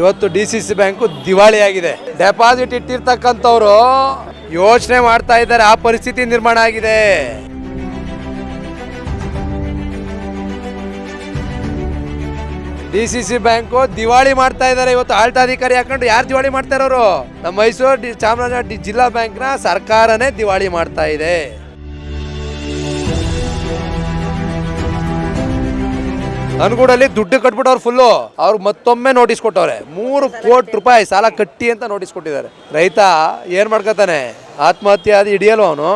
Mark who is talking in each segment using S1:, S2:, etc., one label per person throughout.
S1: ಇವತ್ತು D C C bank ದಿವಾಳಿ ಆಗಿದೆ ಡೆಪಾಸಿಟ್ ಇಟ್ಟಿರ್ತಕ್ಕಂಥವ್ರು ಯೋಚನೆ ಮಾಡ್ತಾ ಇದ್ದಾರೆ, ಆ ಪರಿಸ್ಥಿತಿ ನಿರ್ಮಾಣ ಆಗಿದೆ. ಡಿ ಸಿ ಸಿ ಬ್ಯಾಂಕು ದಿವಾಳಿ ಮಾಡ್ತಾ ಇದ್ದಾರೆ, ಇವತ್ತು ಆಡಳಿತಾಧಿಕಾರಿ ಹಾಕೊಂಡು ಯಾರು ದಿವಾಳಿ ಮಾಡ್ತಾ ಇರೋರು? ನಮ್ಮ ಮೈಸೂರು ಚಾಮರಾಜ ಜಿಲ್ಲಾ ಬ್ಯಾಂಕ್ನ ಸರ್ಕಾರನೇ ದಿವಾಳಿ ಮಾಡ್ತಾ ಇದೆ. ಅನ್ಗೂಡಲ್ಲಿ ದುಡ್ಡು ಕಟ್ಬಿಟ್ಟವ್ರು ಫುಲ್ಲು ಅವ್ರು ಮತ್ತೊಮ್ಮೆ ನೋಟಿಸ್ ಕೊಟ್ಟವ್ರೆ. ಮೂರು ಕೋಟಿ ರೂಪಾಯಿ ಸಾಲ ಕಟ್ಟಿ ಅಂತ ನೋಟಿಸ್ ಕೊಟ್ಟಿದ್ದಾರೆ. ರೈತ ಏನ್ ಮಾಡ್ಕೊತಾನೆ? ಆತ್ಮಹತ್ಯೆ ಅದು ಹಿಡಿಯಲ್ವ ಅವನು.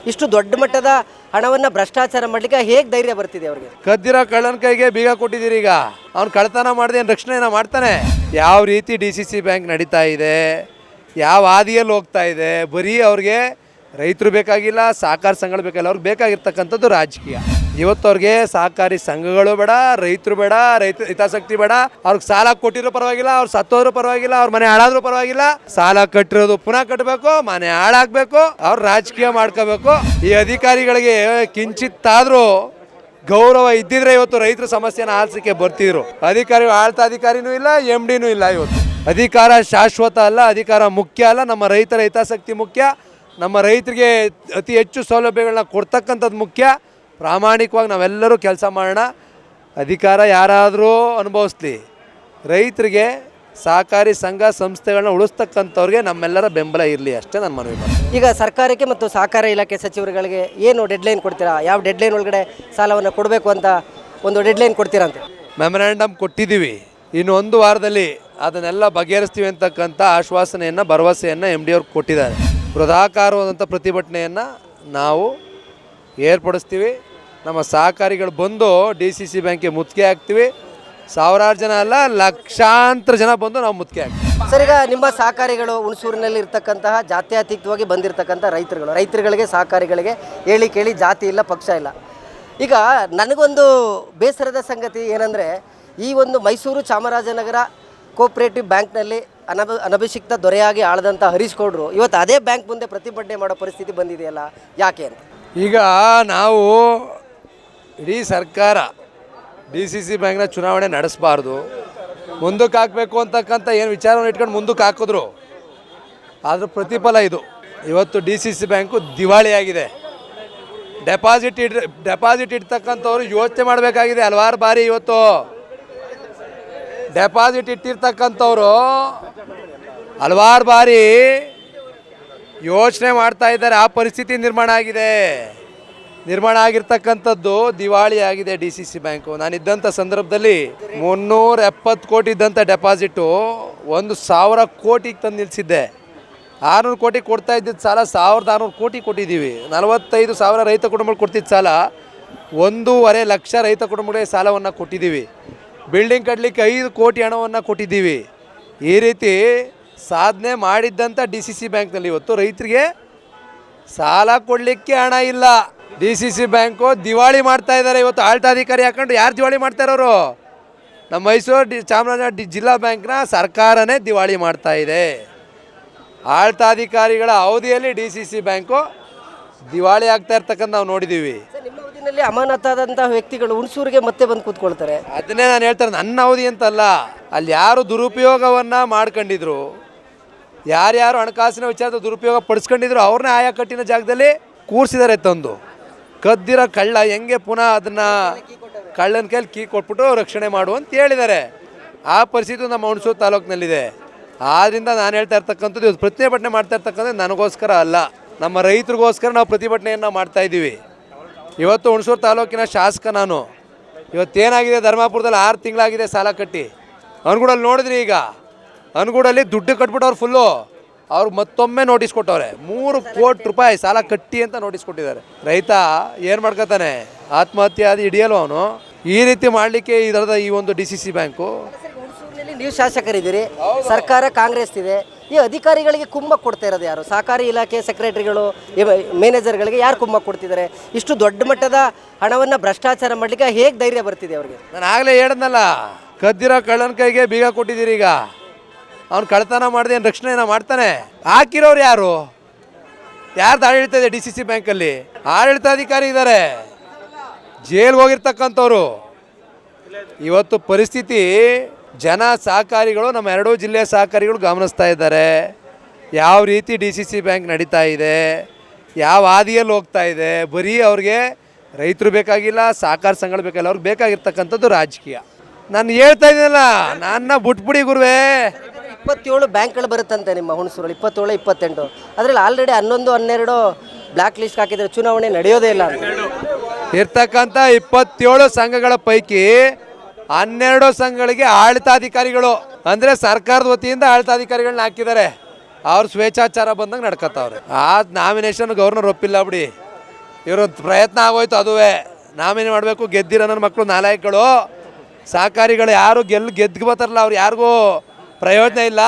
S2: ಇಷ್ಟು ದೊಡ್ಡ ಮಟ್ಟದ ಹಣವನ್ನ ಭ್ರಷ್ಟಾಚಾರ ಮಾಡ್ಲಿಕ್ಕೆ ಹೇಗೆ ಧೈರ್ಯ ಬರ್ತಿದೆ ಅವ್ರಿಗೆ?
S1: ಕದ್ದಿರೋ ಕಳ್ಳನ ಕೈಗೆ ಬೀಗ ಕೊಟ್ಟಿದ್ದೀರಿ ಈಗ. ಅವ್ನು ಕಳ್ತನ ಮಾಡಿದೆ ಏನು ಏನೋ ಮಾಡ್ತಾನೆ? ಯಾವ ರೀತಿ ಡಿ ಸಿ ಸಿ ಬ್ಯಾಂಕ್ ನಡೀತಾ ಇದೆ? ಯಾವ ಹಾದಿಯಲ್ಲಿ ಹೋಗ್ತಾ ಇದೆ? ಬರೀ ಅವ್ರಿಗೆ ರೈತರು ಬೇಕಾಗಿಲ್ಲ, ಸಹಕಾರ ಸಂಘಗಳು ಬೇಕಾಗಿಲ್ಲ, ಅವ್ರಿಗೆ ಬೇಕಾಗಿರ್ತಕ್ಕಂಥದ್ದು ರಾಜಕೀಯ. ಇವತ್ತು ಅವ್ರಿಗೆ ಸಹಕಾರಿ ಸಂಘಗಳು ಬೇಡ, ರೈತರು ಬೇಡ, ರೈತ ಹಿತಾಸಕ್ತಿ ಬೇಡ. ಅವ್ರಿಗೆ ಸಾಲ ಕೊಟ್ಟಿರೋ ಪರವಾಗಿಲ್ಲ, ಅವ್ರು ಸತ್ತೋದ್ರು ಪರವಾಗಿಲ್ಲ, ಅವ್ರ ಮನೆ ಹಾಳಾದ್ರೂ ಪರವಾಗಿಲ್ಲ. ಸಾಲ ಕಟ್ಟಿರೋದು ಪುನಃ ಕಟ್ಟಬೇಕು, ಮನೆ ಹಾಳಾಗಬೇಕು, ಅವ್ರು ರಾಜಕೀಯ ಮಾಡ್ಕೋಬೇಕು. ಈ ಅಧಿಕಾರಿಗಳಿಗೆ ಕಿಂಚಿತ್ತಾದ್ರೂ ಗೌರವ ಇದ್ದಿದ್ರೆ ಇವತ್ತು ರೈತರ ಸಮಸ್ಯೆನ ಆಲಿಸಕ್ಕೆ ಬರ್ತಿದ್ರು. ಅಧಿಕಾರಿ ಆಳ್ತಾ ಅಧಿಕಾರಿನೂ ಇಲ್ಲ ಎಂ ಡಿನೂ ಇಲ್ಲ ಇವತ್ತು. ಅಧಿಕಾರ ಶಾಶ್ವತ ಅಲ್ಲ, ಅಧಿಕಾರ ಮುಖ್ಯ ಅಲ್ಲ, ನಮ್ಮ ರೈತರ ಹಿತಾಸಕ್ತಿ ಮುಖ್ಯ. ನಮ್ಮ ರೈತರಿಗೆ ಅತಿ ಹೆಚ್ಚು ಸೌಲಭ್ಯಗಳನ್ನ ಕೊಡ್ತಕ್ಕಂಥದ್ದು ಮುಖ್ಯ. ಪ್ರಾಮಾಣಿಕವಾಗಿ ನಾವೆಲ್ಲರೂ ಕೆಲಸ ಮಾಡೋಣ. ಅಧಿಕಾರ ಯಾರಾದರೂ ಅನುಭವಿಸ್ಲಿ. ರೈತರಿಗೆ ಸಹಕಾರಿ ಸಂಘ ಸಂಸ್ಥೆಗಳನ್ನ ಉಳಿಸ್ತಕ್ಕಂಥವ್ರಿಗೆ ನಮ್ಮೆಲ್ಲರ ಬೆಂಬಲ ಇರಲಿ ಅಷ್ಟೇ ನಾನು ಮನವಿ ಮಾಡ್ತೀನಿ.
S2: ಈಗ ಸರ್ಕಾರಕ್ಕೆ ಮತ್ತು ಸಹಕಾರ ಇಲಾಖೆ ಸಚಿವರುಗಳಿಗೆ ಏನು ಡೆಡ್ಲೈನ್ ಕೊಡ್ತೀರಾ? ಯಾವ ಡೆಡ್ಲೈನ್ ಒಳಗಡೆ ಸಾಲವನ್ನು ಕೊಡಬೇಕು ಅಂತ ಒಂದು ಡೆಡ್ಲೈನ್ ಕೊಡ್ತೀರಾ ಅಂತ?
S1: ಮೆಮೊರಾಂಡಮ್ ಕೊಟ್ಟಿದ್ದೀವಿ. ಇನ್ನು ಒಂದು ವಾರದಲ್ಲಿ ಅದನ್ನೆಲ್ಲ ಬಗೆಹರಿಸ್ತೀವಿ ಅಂತಕ್ಕಂಥ ಆಶ್ವಾಸನೆಯನ್ನು ಭರವಸೆಯನ್ನು ಎಂ ಡಿ ಅವ್ರಿಗೆ ಕೊಟ್ಟಿದ್ದಾರೆ. ಬೃಹದಾಕಾರವಾದಂಥ ಪ್ರತಿಭಟನೆಯನ್ನು ನಾವು ಏರ್ಪಡಿಸ್ತೀವಿ. ನಮ್ಮ ಸಹಕಾರಿಗಳು ಬಂದು ಡಿ ಸಿ ಸಿ ಬ್ಯಾಂಕ್ಗೆ ಮುತ್ತಿಗೆ ಹಾಕ್ತೀವಿ. ಸಾವಿರಾರು ಜನ ಅಲ್ಲ, ಲಕ್ಷಾಂತರ ಜನ ಬಂದು ನಾವು ಮುತ್ತಿಗೆ ಹಾಕ್ತೀವಿ.
S2: ಸರ್, ಈಗ ನಿಮ್ಮ ಸಹಕಾರಿಗಳು ಹುಣಸೂರಿನಲ್ಲಿ ಇರ್ತಕ್ಕಂತಹ ಜಾತ್ಯತೀತವಾಗಿ ಬಂದಿರತಕ್ಕಂಥ ರೈತರುಗಳು. ರೈತರುಗಳಿಗೆ, ಸಹಕಾರಿಗಳಿಗೆ ಹೇಳಿ ಕೇಳಿ, ಜಾತಿ ಇಲ್ಲ, ಪಕ್ಷ ಇಲ್ಲ. ಈಗ ನನಗೊಂದು ಬೇಸರದ ಸಂಗತಿ ಏನಂದರೆ, ಈ ಒಂದು ಮೈಸೂರು ಚಾಮರಾಜನಗರ ಕೋಪ್ರೇಟಿವ್ ಬ್ಯಾಂಕ್ನಲ್ಲಿ ಅನಭ ಅನಭಿಷಿಕ್ತ ದೊರೆಯಾಗಿ ಆಳದಂಥ ಹರೀಶ್ ಗೌಡ್ರು ಇವತ್ತು ಅದೇ ಬ್ಯಾಂಕ್ ಮುಂದೆ ಪ್ರತಿಭಟನೆ ಮಾಡೋ ಪರಿಸ್ಥಿತಿ ಬಂದಿದೆಯಲ್ಲ, ಯಾಕೆ ಅಂತ?
S1: ಈಗ ನಾವು ಇಡೀ ಸರ್ಕಾರ, ಡಿ ಸಿ ಸಿ ಬ್ಯಾಂಕ್ನ ಚುನಾವಣೆ ನಡೆಸಬಾರ್ದು. ಮುಂದಕ್ಕೆ ಹಾಕಬೇಕು ಅಂತಕ್ಕಂಥ ಏನು ವಿಚಾರವನ್ನು ಇಟ್ಕೊಂಡು ಮುಂದಕ್ಕೆ ಹಾಕಿದ್ರು. ಆದರೂ ಪ್ರತಿಫಲ ಇದು. ಇವತ್ತು ಡಿ ಸಿ ಸಿ ಬ್ಯಾಂಕು ದಿವಾಳಿಯಾಗಿದೆ. ಡೆಪಾಸಿಟ್ ಇಡ್ ಡೆಪಾಸಿಟ್ ಇಡ್ತಕ್ಕಂಥವ್ರು ಯೋಚನೆ ಮಾಡಬೇಕಾಗಿದೆ ಹಲವಾರು ಬಾರಿ ಇವತ್ತು. ಡೆಪಾಸಿಟ್ ಇಟ್ಟಿರ್ತಕ್ಕಂಥವ್ರು ಹಲವಾರು ಬಾರಿ ಯೋಚನೆ ಮಾಡ್ತಾ ಇದ್ದಾರೆ. ಆ ಪರಿಸ್ಥಿತಿ ನಿರ್ಮಾಣ ಆಗಿದೆ. ನಿರ್ಮಾಣ ಆಗಿರ್ತಕ್ಕಂಥದ್ದು ದಿವಾಳಿ ಆಗಿದೆ ಡಿ ಸಿ ಸಿ ಬ್ಯಾಂಕು. ನಾನಿದ್ದಂಥ ಸಂದರ್ಭದಲ್ಲಿ ಮುನ್ನೂರ ಎಪ್ಪತ್ತು ಕೋಟಿ ಇದ್ದಂಥ ಡೆಪಾಸಿಟು ಒಂದು ಸಾವಿರ ಕೋಟಿಗೆ ತಂದು ನಿಲ್ಲಿಸಿದ್ದೆ. ಆರುನೂರು ಕೋಟಿ ಕೊಡ್ತಾ ಇದ್ದಿದ್ದ ಸಾಲ ಸಾವಿರದ ಆರುನೂರು ಕೋಟಿ ಕೊಟ್ಟಿದ್ದೀವಿ. ನಲವತ್ತೈದು ಸಾವಿರ ರೈತ ಕುಟುಂಬಗಳು ಕೊಡ್ತಿದ್ದ ಸಾಲ ಒಂದೂವರೆ ಲಕ್ಷ ರೈತ ಕುಟುಂಬಗಳಿಗೆ ಸಾಲವನ್ನು ಕೊಟ್ಟಿದ್ದೀವಿ. ಬಿಲ್ಡಿಂಗ್ ಕಟ್ಟಲಿಕ್ಕೆ ಐದು ಕೋಟಿ ಹಣವನ್ನು ಕೊಟ್ಟಿದ್ದೀವಿ. ಈ ರೀತಿ ಸಾಧನೆ ಮಾಡಿದ್ದಂಥ ಡಿ ಸಿ ಸಿ ಬ್ಯಾಂಕ್ನಲ್ಲಿ ಇವತ್ತು ರೈತರಿಗೆ ಸಾಲ ಕೊಡಲಿಕ್ಕೆ ಹಣ ಇಲ್ಲ. ಡಿ ಸಿ ಸಿ ಬ್ಯಾಂಕು ದಿವಾಳಿ ಮಾಡ್ತಾ ಇದ್ದಾರೆ. ಇವತ್ತು ಆಳ್ತಾಧಿಕಾರಿ ಹಾಕೊಂಡು ಯಾರು ದಿವಾಳಿ ಮಾಡ್ತಾ ಇರೋರು? ನಮ್ಮ ಮೈಸೂರು ಡಿ ಚಾಮರಾಜನಗರ ಡಿ ಜಿಲ್ಲಾ ಬ್ಯಾಂಕ್ನ ಸರ್ಕಾರನೇ ದಿವಾಳಿ ಮಾಡ್ತಾ ಇದೆ. ಆಡಳಿತಾಧಿಕಾರಿಗಳ ಅವಧಿಯಲ್ಲಿ ಡಿ ಸಿ ಸಿ ಬ್ಯಾಂಕು ದಿವಾಳಿ ಆಗ್ತಾ ಇರ್ತಕ್ಕಂಥ ನಾವು ನೋಡಿದ್ದೀವಿ.
S2: ನಿಮ್ಮ ಅಮಾನತಾದಂತಹ ವ್ಯಕ್ತಿಗಳು ಹುಣಸೂರಿಗೆ ಮತ್ತೆ ಬಂದು ಕೂತ್ಕೊಳ್ತಾರೆ.
S1: ಅದನ್ನೇ ನಾನು ಹೇಳ್ತಾರೆ ನನ್ನ ಅವಧಿ ಅಂತಲ್ಲ, ಅಲ್ಲಿ ಯಾರು ದುರುಪಯೋಗವನ್ನು ಮಾಡ್ಕೊಂಡಿದ್ರು, ಯಾರ್ಯಾರು ಹಣಕಾಸಿನ ವಿಚಾರದ ದುರುಪಯೋಗ ಪಡಿಸ್ಕೊಂಡಿದ್ರು ಅವ್ರನ್ನ ಆಯಾ ಕಟ್ಟಿನ ಜಾಗದಲ್ಲಿ ಕೂರಿಸಿದ್ದಾರೆ ತಂದು. ಕದ್ದಿರೋ ಕಳ್ಳ ಹೆಂಗೆ ಪುನಃ ಅದನ್ನು ಕಳ್ಳನ ಕೈಲಿ ಕೀ ಕೊಟ್ಬಿಟ್ಟು ರಕ್ಷಣೆ ಮಾಡು ಅಂತ ಹೇಳಿದ್ದಾರೆ ಆ ಪರಿಸ್ಥಿತಿ ನಮ್ಮ ಹುಣಸೂರು ತಾಲೂಕಿನಲ್ಲಿದೆ. ಆದ್ದರಿಂದ ನಾನು ಹೇಳ್ತಾ ಇರ್ತಕ್ಕಂಥದ್ದು ಪ್ರತಿಭಟನೆ ಮಾಡ್ತಾ ಇರ್ತಕ್ಕಂಥದ್ದು ನನಗೋಸ್ಕರ ಅಲ್ಲ. ನಮ್ಮ ರೈತರಿಗೋಸ್ಕರ ನಾವು ಪ್ರತಿಭಟನೆಯನ್ನು ಮಾಡ್ತಾ ಇದ್ದೀವಿ. ಇವತ್ತು ಹುಣಸೂರು ತಾಲೂಕಿನ ಶಾಸಕ ನಾನು. ಇವತ್ತೇನಾಗಿದೆ? ಧರ್ಮಾಪುರದಲ್ಲಿ ಆರು ತಿಂಗಳಾಗಿದೆ ಸಾಲ ಕಟ್ಟಿ. ಅನ್ಗೂಡಲ್ಲಿ ನೋಡಿದ್ರಿ ಈಗ. ಅನ್ಗೂಡಲ್ಲಿ ದುಡ್ಡು ಕಟ್ಬಿಟ್ಟವ್ರು ಫುಲ್ಲು ಅವ್ರು ಮತ್ತೊಮ್ಮೆ ನೋಟಿಸ್ ಕೊಟ್ಟವ್ರೆ. ಮೂರು ಕೋಟಿ ರೂಪಾಯಿ ಸಾಲ ಕಟ್ಟಿ ಅಂತ ನೋಟಿಸ್ ಕೊಟ್ಟಿದ್ದಾರೆ. ರೈತ ಏನು ಮಾಡ್ಕೊತಾನೆ? ಆತ್ಮಹತ್ಯೆ ಅದು ಹಿಡಿಯಲು ಅವನು? ಈ ರೀತಿ ಮಾಡಲಿಕ್ಕೆ ಇದರದ ಈ ಒಂದು ಡಿ ಸಿ ಸಿ ಬ್ಯಾಂಕು
S2: ಹುಣಸೂರಿನಲ್ಲಿ ನೀವು ಶಾಸಕರಿದ್ದೀರಿ, ಸರ್ಕಾರ ಕಾಂಗ್ರೆಸ್ ಇದೆ ಈ ಅಧಿಕಾರಿಗಳಿಗೆ ಕುಮ್ಮಕ್ ಕೊಡ್ತಾ ಇರೋದು ಯಾರು? ಸಹಕಾರಿ ಇಲಾಖೆ ಸೆಕ್ರೆಟರಿಗಳು ಮ್ಯಾನೇಜರ್ಗಳಿಗೆ ಯಾರು ಕುಂಭ ಕೊಡ್ತಿದ್ದಾರೆ? ಇಷ್ಟು ದೊಡ್ಡ ಮಟ್ಟದ ಹಣವನ್ನು ಭ್ರಷ್ಟಾಚಾರ ಮಾಡಲಿಕ್ಕೆ ಹೇಗೆ ಧೈರ್ಯ ಬರ್ತಿದೆ ಅವರಿಗೆ?
S1: ನಾನು ಆಗಲೇ ಹೇಳ್ದಲ್ಲ ಕದ್ದಿರೋ ಕಳ್ಳನ ಕೈಗೆ ಬೀಗ ಕೊಟ್ಟಿದ್ದೀರಿ ಈಗ. ಅವ್ನು ಕಳ್ತನ ಮಾಡಿದೆ ಏನು ರಕ್ಷಣೆನ ಮಾಡ್ತಾನೆ? ಹಾಕಿರೋರು ಯಾರು? ಯಾರ್ದು ಆಡಳಿತ ಇದೆ ಡಿ ಸಿ ಸಿ ಬ್ಯಾಂಕಲ್ಲಿ ಆಡಳಿತಾಧಿಕಾರಿ ಇದ್ದಾರೆ ಜೈಲ್ಗೆ ಹೋಗಿರ್ತಕ್ಕಂಥವ್ರು. ಇವತ್ತು ಪರಿಸ್ಥಿತಿ ಜನ ಸಹಕಾರಿಗಳು ನಮ್ಮ ಎರಡೂ ಜಿಲ್ಲೆಯ ಸಹಕಾರಿಗಳು ಗಮನಿಸ್ತಾ ಇದ್ದಾರೆ. ಯಾವ ರೀತಿ ಡಿ ಸಿ ಸಿ ಬ್ಯಾಂಕ್ ನಡೀತಾ ಇದೆ ಯಾವ ಹಾದಿಯಲ್ಲಿ ಹೋಗ್ತಾ ಇದೆ ಬರೀ ಅವ್ರಿಗೆ ರೈತರು ಬೇಕಾಗಿಲ್ಲ ಸಹಕಾರ ಸಂಘಗಳು ಬೇಕಾಗಿಲ್ಲ ಅವ್ರಿಗೆ ಬೇಕಾಗಿರ್ತಕ್ಕಂಥದ್ದು ರಾಜಕೀಯ. ನಾನು ಹೇಳ್ತಾ ಇದ್ದೀನಲ್ಲ ನನ್ನ ಬಿಟ್ಬಿಡಿ ಗುರುವೇ.
S2: ಇಪ್ಪತ್ತೇಳು ಬ್ಯಾಂಕ್ಗಳು ಬರುತ್ತಂತೆ ನಿಮ್ಮ ಹುಣಸೂರಲ್ಲಿ ಇಪ್ಪತ್ತೇಳು ಇಪ್ಪತ್ತೆಂಟು. ಅದರಲ್ಲಿ ಆಲ್ರೆಡಿ ಹನ್ನೊಂದು ಹನ್ನೆರಡು ಬ್ಲ್ಯಾಕ್ ಲಿಸ್ಟ್ ಹಾಕಿದ್ರೆ ಚುನಾವಣೆ ನಡೆಯೋದೇ ಇಲ್ಲ
S1: ಇರ್ತಕ್ಕಂಥ ಇಪ್ಪತ್ತೇಳು ಸಂಘಗಳ ಪೈಕಿ ಹನ್ನೆರಡು ಸಂಘಗಳಿಗೆ ಆಡಳಿತಾಧಿಕಾರಿಗಳು, ಅಂದರೆ ಸರ್ಕಾರದ ವತಿಯಿಂದ ಆಡಳಿತಾಧಿಕಾರಿಗಳನ್ನ ಹಾಕಿದ್ದಾರೆ. ಅವ್ರು ಸ್ವೇಚ್ಛಾಚಾರ ಬಂದಂಗೆ ನಡ್ಕೊತಾವ್ರೆ ಆ ನಾಮಿನೇಷನ್ ಗವರ್ನರ್ ಒಪ್ಪಿಲ್ಲ ಬಿಡಿ. ಇವರು ಪ್ರಯತ್ನ ಆಗೋಯ್ತು ಅದುವೇ. ನಾಮಿನಿ ಮಾಡಬೇಕು, ಗೆದ್ದಿರೋ ನನ್ನ ಮಕ್ಕಳು ನಾಲಾಯಕ್ಗಳು. ಸಹಕಾರಿಗಳು ಯಾರು ಗೆಲ್ಲು ಗೆದ್ದು ಬರ್ತಾರಲ್ಲ, ಅವ್ರು ಯಾರಿಗೂ ಪ್ರಯೋಜನ ಇಲ್ಲ.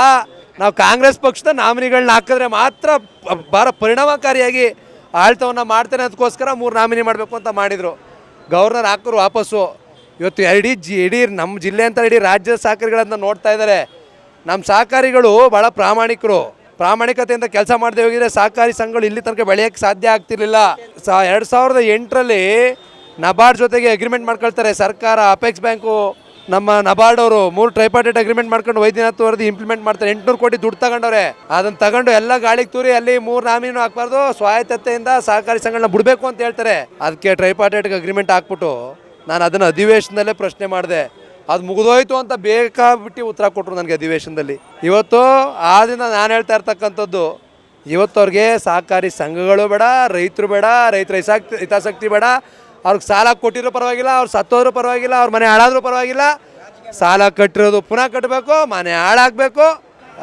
S1: ನಾವು ಕಾಂಗ್ರೆಸ್ ಪಕ್ಷದ ನಾಮಿನಿಗಳನ್ನ ಹಾಕಿದ್ರೆ ಮಾತ್ರ ಭಾರ ಪರಿಣಾಮಕಾರಿಯಾಗಿ ಆಳ್ತವನ್ನು ಮಾಡ್ತೇನೆ ಅದಕ್ಕೋಸ್ಕರ ಮೂರು ನಾಮಿನಿ ಮಾಡಬೇಕು ಅಂತ ಮಾಡಿದರು. ಗವರ್ನರ್ ಹಾಕರು ವಾಪಸ್ಸು. ಇವತ್ತು ಇಡೀ ಜಿ, ಇಡೀ ನಮ್ಮ ಜಿಲ್ಲೆ ಅಂತ ಇಡೀ ರಾಜ್ಯದ ಸಹಕಾರಿಗಳನ್ನು ನೋಡ್ತಾ ಇದ್ದಾರೆ. ನಮ್ಮ ಸಹಕಾರಿಗಳು ಭಾಳ ಪ್ರಾಮಾಣಿಕರು. ಪ್ರಾಮಾಣಿಕತೆಯಿಂದ ಕೆಲಸ ಮಾಡದೆ ಹೋಗಿದ್ರೆ ಸಹಕಾರಿ ಸಂಘಗಳು ಇಲ್ಲಿ ತನಕ ಬೆಳೆಯೋಕ್ಕೆ ಸಾಧ್ಯ ಆಗ್ತಿರ್ಲಿಲ್ಲ. ಸ, ಎರಡು ಸಾವಿರದ ಎಂಟರಲ್ಲಿ ನಬಾರ್ಡ್ ಜೊತೆಗೆ ಅಗ್ರಿಮೆಂಟ್ ಮಾಡ್ಕೊಳ್ತಾರೆ. ಸರ್ಕಾರ ಅಪೆಕ್ಸ್ ಬ್ಯಾಂಕು ನಮ್ಮ ನಬಾರ್ಡ್ ಅವರು ಮೂರು ಟ್ರೈಪಾರ್ಟೇಟ್ ಅಗ್ರಿಮೆಂಟ್ ಮಾಡ್ಕೊಂಡು ವೈದ್ಯನಾಥ್ ವರದಿ ಇಂಪ್ಲಿಮೆಂಟ್ ಮಾಡ್ತಾರೆ. ಎಂಟುನೂರು ಕೋಟಿ ದುಡ್ಡು ತಗೊಂಡವ್ರೆ. ಅದನ್ನು ತಗೊಂಡು ಎಲ್ಲ ಗಾಳಿಗೆ ತೂರಿ ಅಲ್ಲಿ ಮೂರು ನಾಮಿನೂ ಹಾಕ್ಬಾರ್ದು. ಸ್ವಾಯತ್ತತೆಯಿಂದ ಸಹಕಾರಿ ಸಂಘಗಳನ್ನ ಬಿಡಬೇಕು ಅಂತ ಹೇಳ್ತಾರೆ. ಅದಕ್ಕೆ ಟ್ರೈಪಾರ್ಟೇಟ್ಗೆ ಅಗ್ರಿಮೆಂಟ್ ಹಾಕ್ಬಿಟ್ಟು ನಾನು ಅದನ್ನು ಅಧಿವೇಶನದಲ್ಲೇ ಪ್ರಶ್ನೆ ಮಾಡಿದೆ. ಅದು ಮುಗಿದೋಯ್ತು ಅಂತ ಬೇಕಾಬಿಟ್ಟು ಉತ್ತರ ಕೊಟ್ಟರು ನನಗೆ ಅಧಿವೇಶನದಲ್ಲಿ. ಇವತ್ತು ಆದ್ದರಿಂದ ನಾನು ಹೇಳ್ತಾ ಇರ್ತಕ್ಕಂಥದ್ದು, ಇವತ್ತು ಅವ್ರಿಗೆ ಸಹಕಾರಿ ಸಂಘಗಳು ಬೇಡ, ರೈತರು ಬೇಡ, ರೈತರ ಹಿತಾಸಕ್ತಿ ಹಿತಾಸಕ್ತಿ ಬೇಡ. ಅವ್ರಿಗೆ ಸಾಲ ಕೊಟ್ಟಿರೋ ಪರವಾಗಿಲ್ಲ, ಅವ್ರು ಸತ್ತೋದ್ರೂ ಪರವಾಗಿಲ್ಲ, ಅವ್ರ ಮನೆ ಹಾಳಾದ್ರೂ ಪರವಾಗಿಲ್ಲ. ಸಾಲ ಕಟ್ಟಿರೋದು ಪುನಃ ಕಟ್ಟಬೇಕು ಮನೆ ಹಾಳಾಗಬೇಕು,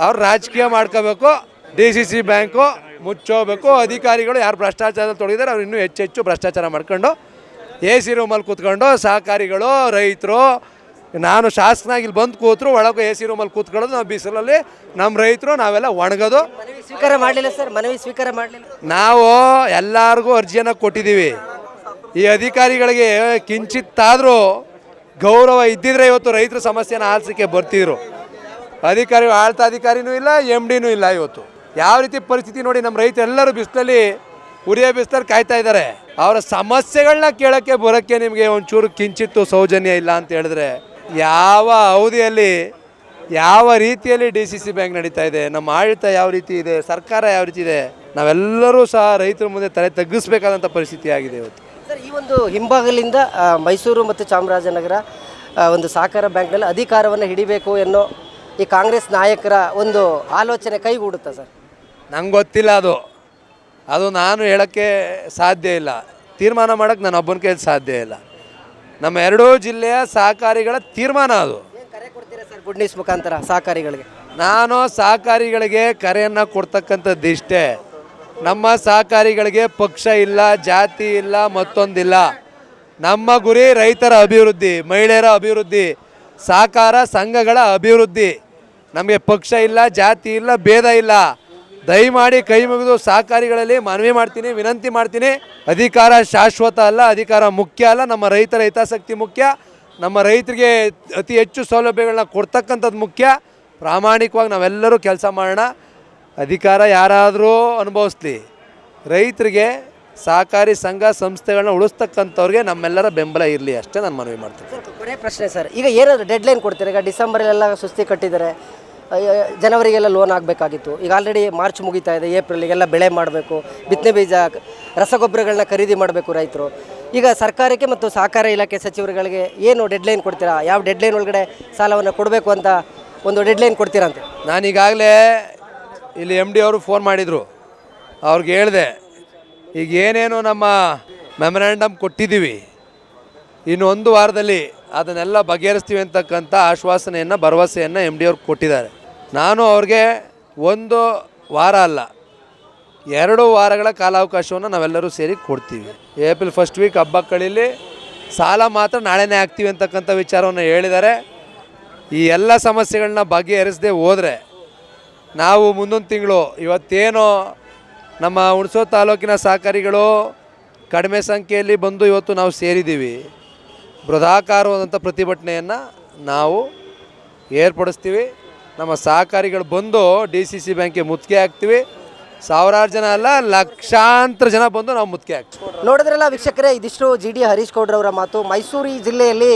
S1: ಅವ್ರು ರಾಜಕೀಯ ಮಾಡ್ಕೋಬೇಕು, ಡಿ ಸಿ ಸಿ ಬ್ಯಾಂಕು ಮುಚ್ಚೋಬೇಕು, ಅಧಿಕಾರಿಗಳು ಯಾರು ಭ್ರಷ್ಟಾಚಾರದಲ್ಲಿ ತೊಡಗಿದ್ದಾರೆ ಅವ್ರು ಇನ್ನೂ ಹೆಚ್ಚು ಭ್ರಷ್ಟಾಚಾರ ಮಾಡ್ಕೊಂಡು ಎ ಸಿ ರೂಮಲ್ಲಿ ಕೂತ್ಕೊಂಡು ಸಹಕಾರಿಗಳು ರೈತರು ನಾನು ಶಾಸಕನಾಗಿ ಇಲ್ಲಿ ಬಂದು ಕೂತರು ಒಳಗೆ ಎ ಸಿ ರೂಮಲ್ಲಿ ಕೂತ್ಕೊಳ್ಳೋದು ನಾವು ಬಿಸಿಲಲ್ಲಿ. ನಮ್ಮ ರೈತರು ನಾವೆಲ್ಲ ಒಣಗೋದು.
S2: ಸ್ವೀಕಾರ ಮಾಡಲಿಲ್ಲ ಸರ್ ಮನವಿ ಸ್ವೀಕಾರ ಮಾಡಲಿಲ್ಲ.
S1: ನಾವು ಎಲ್ಲರಿಗೂ ಅರ್ಜಿಯನ್ನು ಕೊಟ್ಟಿದ್ದೀವಿ. ಈ ಅಧಿಕಾರಿಗಳಿಗೆ ಕಿಂಚಿತ್ತಾದರೂ ಗೌರವ ಇದ್ದಿದ್ರೆ ಇವತ್ತು ರೈತರ ಸಮಸ್ಯೆನ ಆಲಿಸಕ್ಕೆ ಬರ್ತಿದ್ರು. ಅಧಿಕಾರಿ ಆಳ್ತಾ ಅಧಿಕಾರಿನೂ ಇಲ್ಲ ಎಂ ಡಿನೂ ಇಲ್ಲ ಇವತ್ತು. ಯಾವ ರೀತಿ ಪರಿಸ್ಥಿತಿ ನೋಡಿ ನಮ್ಮ ರೈತರೆಲ್ಲರೂ ಬಿಸಿಲಲ್ಲಿ ಉರಿಯ ಬಿಸಿಲಲ್ಲಿ ಕಾಯ್ತಾ ಇದ್ದಾರೆ. ಅವರ ಸಮಸ್ಯೆಗಳನ್ನ ಕೇಳೋಕ್ಕೆ ಬರೋಕ್ಕೆ ನಿಮಗೆ ಒಂಚೂರು ಕಿಂಚಿತ್ತು ಸೌಜನ್ಯ ಇಲ್ಲ ಅಂತ ಹೇಳಿದ್ರೆ ಯಾವ ಅವಧಿಯಲ್ಲಿ ಯಾವ ರೀತಿಯಲ್ಲಿ ಡಿ ಸಿ ಸಿ ಬ್ಯಾಂಕ್ ನಡೀತಾ ಇದೆ ನಮ್ಮ ಆಡಳಿತ ಯಾವ ರೀತಿ ಇದೆ ಸರ್ಕಾರ ಯಾವ ರೀತಿ ಇದೆ ನಾವೆಲ್ಲರೂ ಸಹ ರೈತರ ಮುಂದೆ ತಲೆ ತಗ್ಗಿಸ್ಬೇಕಾದಂಥ ಪರಿಸ್ಥಿತಿ ಆಗಿದೆ ಇವತ್ತು.
S2: ಸರ್ ಈ ಒಂದು ಹಿಂಭಾಗಲಿಂದ ಮೈಸೂರು ಮತ್ತು ಚಾಮರಾಜನಗರ ಒಂದು ಸಹಕಾರ ಬ್ಯಾಂಕ್ನಲ್ಲಿ ಅಧಿಕಾರವನ್ನು ಹಿಡಿಬೇಕು ಎನ್ನೋ ಈ ಕಾಂಗ್ರೆಸ್ ನಾಯಕರ ಒಂದು ಆಲೋಚನೆ ಕೈಗೂಡುತ್ತಾ ಸರ್?
S1: ನಂಗೆ ಗೊತ್ತಿಲ್ಲ ಅದು. ಅದು ನಾನು ಹೇಳೋಕ್ಕೆ ಸಾಧ್ಯ ಇಲ್ಲ. ತೀರ್ಮಾನ ಮಾಡೋಕ್ಕೆ ನಾನು ಒಬ್ಬನ ಕೈಯಲ್ಲಿ ಸಾಧ್ಯ ಇಲ್ಲ. ನಮ್ಮ ಎರಡೂ ಜಿಲ್ಲೆಯ ಸಹಕಾರಿಗಳ ತೀರ್ಮಾನ ಅದು.
S2: ಕರೆ ಕೊಡ್ತೀರಾ ಸರ್ ಗುಡ್ ನ್ಯೂಸ್ ಮುಖಾಂತರ ಸಹಕಾರಿಗಳಿಗೆ?
S1: ನಾನು ಸಹಕಾರಿಗಳಿಗೆ ಕರೆಯನ್ನು ಕೊಡ್ತಕ್ಕಂಥದ್ದು ಇಷ್ಟೇ. ನಮ್ಮ ಸಹಕಾರಿಗಳಿಗೆ ಪಕ್ಷ ಇಲ್ಲ ಜಾತಿ ಇಲ್ಲ ಮತ್ತೊಂದಿಲ್ಲ. ನಮ್ಮ ಗುರಿ ರೈತರ ಅಭಿವೃದ್ಧಿ ಮಹಿಳೆಯರ ಅಭಿವೃದ್ಧಿ ಸಹಕಾರ ಸಂಘಗಳ ಅಭಿವೃದ್ಧಿ. ನಮಗೆ ಪಕ್ಷ ಇಲ್ಲ ಜಾತಿ ಇಲ್ಲ ಭೇದ ಇಲ್ಲ. ದಯಮಾಡಿ ಕೈ ಮುಗಿದು ಸಹಕಾರಿಗಳಲ್ಲಿ ಮನವಿ ಮಾಡ್ತೀನಿ, ವಿನಂತಿ ಮಾಡ್ತೀನಿ. ಅಧಿಕಾರ ಶಾಶ್ವತ ಅಲ್ಲ, ಅಧಿಕಾರ ಮುಖ್ಯ ಅಲ್ಲ, ನಮ್ಮ ರೈತರ ಹಿತಾಸಕ್ತಿ ಮುಖ್ಯ. ನಮ್ಮ ರೈತರಿಗೆ ಅತಿ ಹೆಚ್ಚು ಸೌಲಭ್ಯಗಳನ್ನ ಕೊಡ್ತಕ್ಕಂಥದ್ದು ಮುಖ್ಯ. ಪ್ರಾಮಾಣಿಕವಾಗಿ ನಾವೆಲ್ಲರೂ ಕೆಲಸ ಮಾಡೋಣ. ಅಧಿಕಾರ ಯಾರಾದರೂ ಅನುಭವಿಸ್ಲಿ. ರೈತರಿಗೆ ಸಹಕಾರಿ ಸಂಘ ಸಂಸ್ಥೆಗಳನ್ನ ಉಳಿಸ್ತಕ್ಕಂಥವ್ರಿಗೆ ನಮ್ಮೆಲ್ಲರ ಬೆಂಬಲ ಇರಲಿ ಅಷ್ಟೇ ನಾನು ಮನವಿ ಮಾಡ್ತೀನಿ.
S2: ಪ್ರಶ್ನೆ ಸರ್, ಈಗ ಏನಾದರೂ ಡೆಡ್ಲೈನ್ ಕೊಡ್ತೀರಾ? ಈಗ ಡಿಸೆಂಬರಲ್ಲೆಲ್ಲ ಸುಸ್ತಿ ಕಟ್ಟಿದ್ದಾರೆ. ಜನವರಿಗೆಲ್ಲ ಲೋನ್ ಆಗಬೇಕಾಗಿತ್ತು. ಈಗ ಆಲ್ರೆಡಿ ಮಾರ್ಚ್ ಮುಗಿತಾ ಇದೆ ಏಪ್ರಿಲಿಗೆಲ್ಲ ಬೆಳೆ ಮಾಡಬೇಕು, ಬಿತ್ತನೆ ಬೀಜ, ರಸಗೊಬ್ಬರಗಳನ್ನ ಖರೀದಿ ಮಾಡಬೇಕು ರೈತರು. ಈಗ ಸರ್ಕಾರಕ್ಕೆ ಮತ್ತು ಸಹಕಾರ ಇಲಾಖೆ ಸಚಿವರುಗಳಿಗೆ ಏನು ಡೆಡ್ಲೈನ್ ಕೊಡ್ತೀರಾ? ಯಾವ ಡೆಡ್ಲೈನ್ ಒಳಗಡೆ ಸಾಲವನ್ನು ಕೊಡಬೇಕು ಅಂತ ಒಂದು ಡೆಡ್ಲೈನ್ ಕೊಡ್ತೀರಾ ಅಂತ
S1: ನಾನೀಗಾಗಲೇ ಇಲ್ಲಿ ಎಂ ಡಿ ಅವರು ಫೋನ್ ಮಾಡಿದರು. ಅವ್ರಿಗೆ ಹೇಳಿದೆ, ಈಗ ಏನೇನು ನಮ್ಮ ಮೆಮೊರಾಂಡಮ್ ಕೊಟ್ಟಿದ್ದೀವಿ. ಇನ್ನೊಂದು ವಾರದಲ್ಲಿ ಅದನ್ನೆಲ್ಲ ಬಗೆಹರಿಸ್ತೀವಿ ಅಂತಕ್ಕಂಥ ಆಶ್ವಾಸನೆಯನ್ನು, ಭರವಸೆಯನ್ನು ಎಂ ಡಿ ಅವ್ರು ಕೊಟ್ಟಿದ್ದಾರೆ. ನಾನು ಅವ್ರಿಗೆ ಒಂದು ವಾರ ಅಲ್ಲ, ಎರಡು ವಾರಗಳ ಕಾಲಾವಕಾಶವನ್ನು ನಾವೆಲ್ಲರೂ ಸೇರಿ ಕೊಡ್ತೀವಿ. ಏಪ್ರಿಲ್ ಫಸ್ಟ್ ವೀಕ್ ಹಬ್ಬ ಕಳೀಲಿ ಸಾಲ ಮಾತ್ರ ನಾಳೆನೇ ಆಗ್ತೀವಿ ಅಂತಕ್ಕಂಥ ವಿಚಾರವನ್ನು ಹೇಳಿದ್ದಾರೆ. ಈ ಎಲ್ಲ ಸಮಸ್ಯೆಗಳನ್ನ ಬಗೆಹರಿಸದೆ ಹೋದರೆ ನಾವು ಮುಂದೊಂದು ತಿಂಗಳು ಇವತ್ತೇನೋ ನಮ್ಮ ಹುಣಸೋ ತಾಲೂಕಿನ ಸಹಕಾರಿಗಳು ಕಡಿಮೆ ಸಂಖ್ಯೆಯಲ್ಲಿ ಬಂದು ಇವತ್ತು ನಾವು ಸೇರಿದ್ದೀವಿ. ಬೃಹದಾಕಾರವಾದಂಥ ಪ್ರತಿಭಟನೆಯನ್ನು ನಾವು ಏರ್ಪಡಿಸ್ತೀವಿ. ನಮ್ಮ ಸಹಕಾರಿಗಳು ಬಂದು ಡಿ ಸಿ ಸಿ ಬ್ಯಾಂಕಿಗೆ ಮುತ್ತಿಗೆ ಹಾಕ್ತೀವಿ. ಸಾವಿರಾರು ಜನ ಅಲ್ಲ ಲಕ್ಷಾಂತರ ಜನ ಬಂದು ನಾವು ಮುತ್ತಿಗೆ ಹಾಕ್ತೀವಿ
S2: ನೋಡಿದ್ರಲ್ಲ ವೀಕ್ಷಕರೇ ಇದಿಷ್ಟು ಜಿ ಡಿ ಹರೀಶ್ ಗೌಡ್ರವರ ಮಾತು. ಮೈಸೂರು ಜಿಲ್ಲೆಯಲ್ಲಿ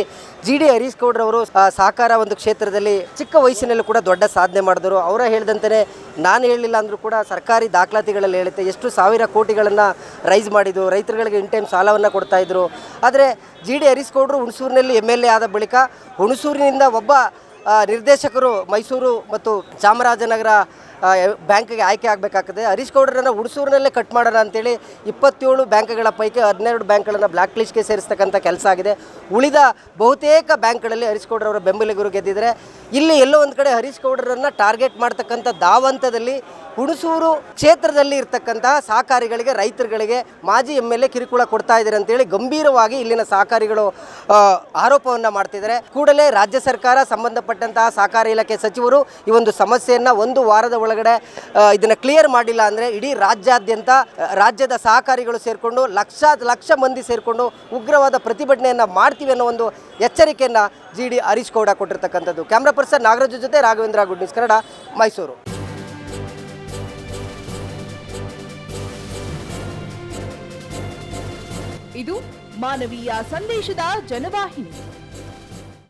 S2: ಜಿ ಡಿ ಹರೀಶ್ ಗೌಡ್ರವರು ಆ, ಸಹಕಾರ ಒಂದು ಕ್ಷೇತ್ರದಲ್ಲಿ ಚಿಕ್ಕ ವಯಸ್ಸಿನಲ್ಲೂ ಕೂಡ ದೊಡ್ಡ ಸಾಧನೆ ಮಾಡಿದ್ರು ಅವರ ಹೇಳಿದಂತೆಯೇ ನಾನು ಹೇಳಲಿಲ್ಲ ಅಂದರೂ ಕೂಡ ಸರ್ಕಾರಿ ದಾಖಲಾತಿಗಳಲ್ಲಿ ಹೇಳುತ್ತೆ ಎಷ್ಟು ಸಾವಿರ ಕೋಟಿಗಳನ್ನು ರೈಸ್ ಮಾಡಿದ್ರು ರೈತರುಗಳಿಗೆ ಇನ್ ಟೈಮ್ ಸಾಲವನ್ನು ಕೊಡ್ತಾ ಇದ್ರು. ಆದರೆ ಜಿ ಡಿ ಹರೀಶ್ ಹುಣಸೂರಿನಲ್ಲಿ ಎಂ ಎಲ್ ಎ ಆದ ಬಳಿಕ ಹುಣಸೂರಿನಿಂದ ಒಬ್ಬ ನಿರ್ದೇಶಕರು ಮೈಸೂರು ಮತ್ತು ಚಾಮರಾಜನಗರ ಬ್ಯಾಂಕ್ಗೆ ಆಯ್ಕೆ ಆಗಬೇಕಾಗ್ತದೆ. ಹರೀಶ್ ಗೌಡರನ್ನು ಹುಡ್ಸೂರಿನಲ್ಲೇ ಕಟ್ ಮಾಡೋಣ ಅಂತೇಳಿ ಇಪ್ಪತ್ತೇಳು ಬ್ಯಾಂಕ್ಗಳ ಪೈಕಿ ಹದಿನೆರಡು ಬ್ಯಾಂಕ್ಗಳನ್ನು ಬ್ಲ್ಯಾಕ್ ಲಿಸ್ಟ್ಗೆ ಸೇರಿಸ್ತಕ್ಕಂಥ ಕೆಲಸ ಆಗಿದೆ. ಉಳಿದ ಬಹುತೇಕ ಬ್ಯಾಂಕ್ಗಳಲ್ಲಿ ಹರೀಶ್ ಗೌಡರವರ ಬೆಂಬಲಿಗರು ಗೆದ್ದಿದ್ದಾರೆ. ಇಲ್ಲಿ ಎಲ್ಲೋ ಒಂದು ಕಡೆ ಹರೀಶ್ ಗೌಡರನ್ನು ಟಾರ್ಗೆಟ್ ಮಾಡ್ತಕ್ಕಂಥ ದಾವಂತದಲ್ಲಿ ಹುಣಸೂರು ಕ್ಷೇತ್ರದಲ್ಲಿ ಇರ್ತಕ್ಕಂತಹ ಸಹಕಾರಿಗಳಿಗೆ, ರೈತರುಗಳಿಗೆ ಮಾಜಿ ಎಂ ಎಲ್ ಎ ಕಿರುಕುಳ ಕೊಡ್ತಾ ಇದ್ದಾರೆ ಅಂತೇಳಿ ಗಂಭೀರವಾಗಿ ಇಲ್ಲಿನ ಸಹಕಾರಿಗಳು ಆರೋಪವನ್ನು ಮಾಡ್ತಿದ್ದಾರೆ. ಕೂಡಲೇ ರಾಜ್ಯ ಸರ್ಕಾರ ಸಂಬಂಧಪಟ್ಟಂತಹ ಸಹಕಾರಿ ಇಲಾಖೆ ಸಚಿವರು ಈ ಒಂದು ಸಮಸ್ಯೆಯನ್ನು ಒಂದು ವಾರದ ಒಳಗಡೆ ಇದನ್ನು ಕ್ಲಿಯರ್ ಮಾಡಿಲ್ಲ ಅಂದರೆ ಇಡೀ ರಾಜ್ಯಾದ್ಯಂತ ರಾಜ್ಯದ ಸಹಕಾರಿಗಳು ಸೇರಿಕೊಂಡು ಲಕ್ಷ ಲಕ್ಷ ಮಂದಿ ಸೇರಿಕೊಂಡು ಉಗ್ರವಾದ ಪ್ರತಿಭಟನೆಯನ್ನು ಮಾಡ್ತೀವಿ ಅನ್ನೋ ಒಂದು ಎಚ್ಚರಿಕೆಯನ್ನು ಜಿ ಡಿ ಹರೀಶ್ ಗೌಡ ಕೊಟ್ಟಿರ್ತಕ್ಕಂಥದ್ದು. ಕ್ಯಾಮ್ರಾ ಪರ್ಸನ್ ನಾಗರಾಜ್ ಜೊತೆ ರಾಘವೇಂದ್ರ ಗುಡ್ ಕನ್ನಡ ಮೈಸೂರು
S3: ಇದು ಮಾನವೀಯ ಸಂದೇಶದ ಜನವಾಹಿನಿ.